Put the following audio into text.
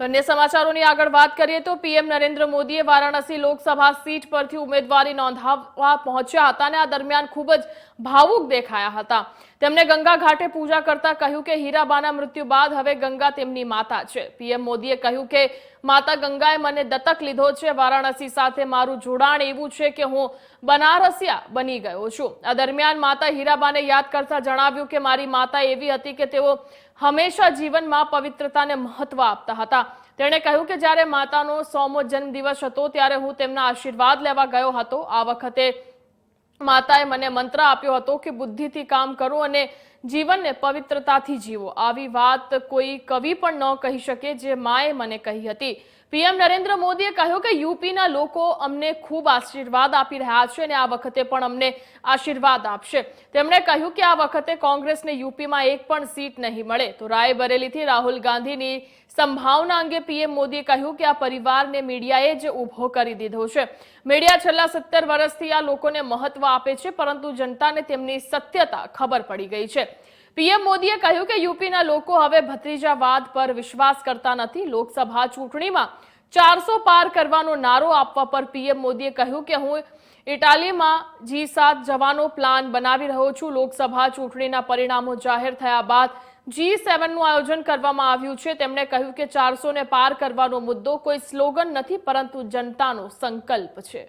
તો અન્ય સમાચારોની આગળ વાત કરીએ તો પીએમ નરેન્દ્ર મોદીએ વારાણસી લોકસભા સીટ પરથી ઉમેદવારી નોંધાવવા પહોંચ્યા હતા અને આ દરમિયાન ખૂબ જ ભાવુક દેખાયા હતા. તેમણે ગંગા ઘાટે પૂજા કરતા કહ્યું કે હીરાબાના મૃત્યુ બાદ હવે ગંગા તેમની માતા છે. પીએમ મોદીએ કહ્યું કે, માતા ગંગાએ મને દત્તક લીધો છે, વારાણસી સાથે મારું જોડાણ એવું છે કે હું બનારસિયા બની ગયો છું. આ દરમિયાન માતા હીરાબાને યાદ કરતા જણાવ્યું કે, મારી માતા એવી હતી કે તેઓ હંમેશા જીવનમાં પવિત્રતાને મહત્વ આપતા હતા. તેણે કહ્યું કે જ્યારે માતાનો સોમો જન્મદિવસ હતો, ત્યારે હું તેમના આશીર્વાદ લેવા ગયો હતો. આ વખતે માતાએ મને મંત્ર આપ્યો હતો કે બુદ્ધિથી કામ કરો અને જીવનને પવિત્રતાથી જીવો. આવી વાત કોઈ કવિ પણ ન કહી શકે જે માએ મને કહી હતી. પીએમ નરેન્દ્ર મોદીએ કહ્યું કે યુપીના લોકો અમને ખૂબ આશીર્વાદ આપી રહ્યા છે અને આ વખતે પણ અમને આશીર્વાદ આપશે. તેમણે કહ્યું કે આ વખતે કોંગ્રેસને યુપીમાં એક પણ સીટ નહીં મળે. તો રાયબરેલીથી રાહુલ ગાંધીની સંભાવના અંગે પીએમ મોદીએ કહ્યું કે આ પરિવારને મીડિયાએ જ ઊભો કરી દીધો છે. મીડિયા છેલ્લા સત્તર વર્ષથી આ લોકોને મહત્વ આપે છે, પરંતુ જનતાને તેમની સત્યતા ખબર પડી ગઈ છે. પીએમ મોદીએ કહ્યું કે યુપીના લોકો હવે ભત્રીજાવાદ પર વિશ્વાસ કરતા નથી. લોકસભા ચૂંટણીમાં ચારસો પાર કરવાનો નારો આપવા પર પીએમ મોદીએ કહ્યું કે હું ઇટાલીમાં જી સાત જવાનો પ્લાન બનાવી રહ્યો છું. લોકસભા ચૂંટણીના પરિણામો જાહેર થયા બાદ જી સેવનનું આયોજન કરવામાં આવ્યું છે. તેમણે કહ્યું કે ચારસોને પાર કરવાનો મુદ્દો કોઈ સ્લોગન નથી, પરંતુ જનતાનો સંકલ્પ છે.